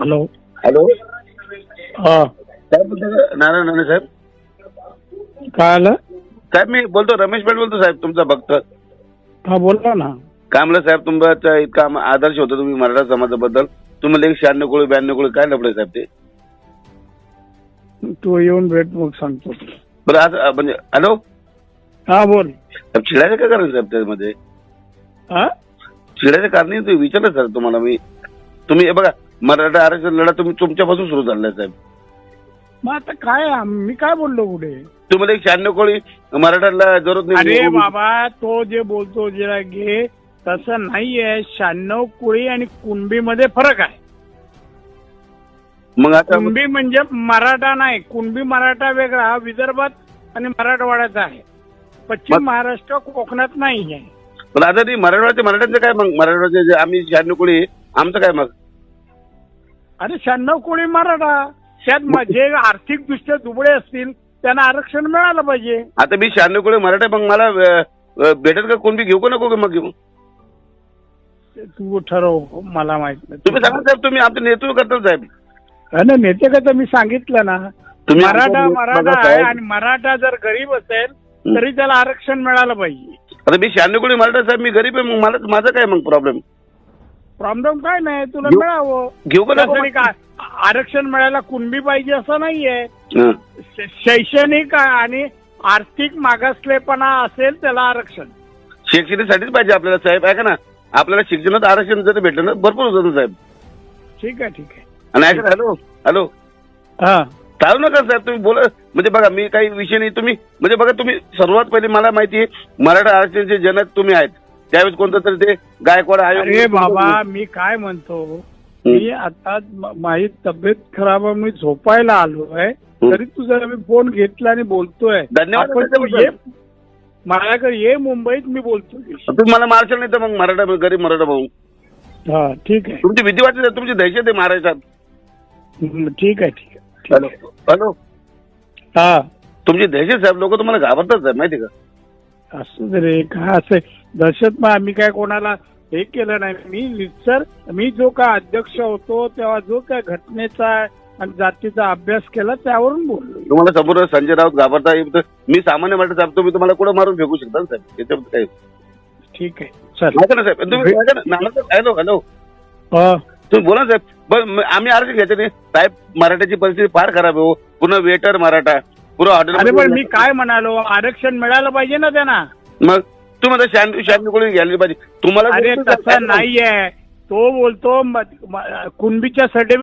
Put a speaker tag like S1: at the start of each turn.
S1: Hello.
S2: Hello.
S1: हा.
S2: साहेब बोलतो का? नारायण राणे साहेब.
S1: काय आलं?
S2: साहेब मी बोलतो रमेश पेट बोलतो साहेब तुमचा भक्त.
S1: हा बोला ना.
S2: काय म्हणलं साहेब तुमचा इतका आम- आदर्श होता तुम्ही मराठा समाजाबद्दल. तुम्हाला एक शहाण्णव कोळी ब्याण्णव कोळी काय लपडे साहेब ते?
S1: तू येऊन भेट मग सांगतो.
S2: बरं आज अ, म्हणजे हॅलो?
S1: हा बोल.
S2: साहेब चिडायचं काय कारण साहेब त्यामध्ये
S1: हा?
S2: चिडायचं कारण नाही, तुम्ही विचारलं सर तुम्हाला मी. तुम्ही हे बघा मराठा आरक्षण लढा तुम्ही तुमच्यापासून सुरू झालाय साहेब.
S1: मग आता काय आम- मी काय बोललो पुढे?
S2: तुम्हाला एक शहाण्णव कोळी मराठाला जरूरत
S1: अरे
S2: नाही
S1: बाबा तो जे बोलतो जरा घे तसं नाहीये. शहाण्णव कुळी आणि कुणबी मध्ये फरक आहे.
S2: मग आता
S1: कुणबी म्हणजे मराठा नाही कुणबी मराठा वेगळा विदर्भात आणि मराठवाड्याचा आहे. पश्चिम महाराष्ट्र कोकणात नाही आहे
S2: पण आता ती मराठवाड्याचे मराठ्यांचं काय मग? मराठवाड्याचे जे आम्ही शहाण्णव कोळी आमचं काय मग?
S1: अरे शहाण्णव कोळी मराठा त्यात जे आर्थिक दृष्ट्या दुबळे असतील त्यांना आरक्षण मिळालं पाहिजे.
S2: आता मी शहाण्णव कोळी मराठा मग मला भेटेल का कोण? बी घेऊ का नको मग घेऊ?
S1: ते ठरव मला माहीत नाही.
S2: तुम्ही सांगा साहेब तुम्ही आमचं नेतृत्व करता साहेब.
S1: नेते का तर मी सांगितलं ना.
S2: तुम्ही
S1: मराठा मराठा आहे. आणि मराठा जर गरीब असेल तरी त्याला आरक्षण मिळालं पाहिजे.
S2: आता मी शहाण्णव कोळी मराठा साहेब मी गरीब आहे मग मला माझं काय मग प्रॉब्लेम
S1: प्रॉब्लेम काय नाही तुला
S2: घेऊ-
S1: मिळावं.
S2: घेऊ का नको
S1: त्यासाठी काय आरक्षण मिळायला कुणबी पाहिजे असं नाहीये.
S2: हं.
S1: श- शैक्षणिक आणि आर्थिक मागासलेपणा असेल त्याला आरक्षण.
S2: शैक्षणिकसाठीच पाहिजे आपल्याला साहेब. ऐका ना आपल्याला शिक्षणात आरक्षण जर भेटलं ना भरपूर होतं ना साहेब.
S1: ठीक आहे ठीक आहे.
S2: आणि ऐका ना, हॅलो. हॅलो.
S1: हा.
S2: चालू नका साहेब. तुम्ही बोला. म्हणजे बघा मी काही विषय नाही. तुम्ही म्हणजे बघा तुम्ही सर्वात पहिले मला माहिती आहे मराठा आरक्षणाचे जनक तुम्ही आहेत. त्यावेळेस कोणतं तरी ते गायकवाड आयोग
S1: अरे बाबा मी काय म्हणतो? मी आता म- माझी तब्येत खराब आहे मी झोपायला आलोय. तरी तू जरा मी फोन घेतला आणि बोलतोय.
S2: धन्यवाद
S1: आपण तू माझ्याकडे ये मुंबईत मी बोलतो.
S2: तुम्ही मला मारशाल नाही तर मग मराठा गरीब मराठा भाऊ.
S1: हा ठीक आहे.
S2: तुमची भीती वाटते तुमची दहशत आहे महाराष्ट्रात.
S1: हम्म, ठीक आहे ठीक आहे.
S2: हॅलो. हॅलो.
S1: हा.
S2: तुमची दहशत साहेब लोक तुम्हाला घाबरतात साहेब माहिती का?
S1: असं रे काय असं? दहशत मग आम्ही काय कोणाला हे केलं नाही? मी सर मी जो काय अध्यक्ष होतो तेव्हा जो काय घटनेचा आणि जातीचा अभ्यास केला त्यावरून बोललो.
S2: तुम्हाला समोर संजय राऊत घाबरता मी सामान्य मराठा साहेब तुम्ही तुम्हाला कुठं मारून फेकू शकता ना साहेब? याच्यामध्ये काय
S1: ठीक आहे
S2: ऐका ना साहेब तुम्ही ऐका ना नाना साहेब, हॅलो हॅलो. तुम्ही बोला ना साहेब. म- आम्ही आरक्षण घ्यायचं नाही. साहेब मराठ्याची परिस्थिती फार खराब आहे हो. पुन्हा वेटर मराठा. पुन्हा
S1: अरे पण मी काय म्हणालो? आरक्षण मिळालं पाहिजे ना त्यांना.
S2: मग तुम्ही आता शहाण्णव शहाण्णव कोणी घ्यायला पाहिजे. तुम्हाला
S1: अरे तसं नाहीये. तो बोलतो कुणबीच्या सर्टिफिकेट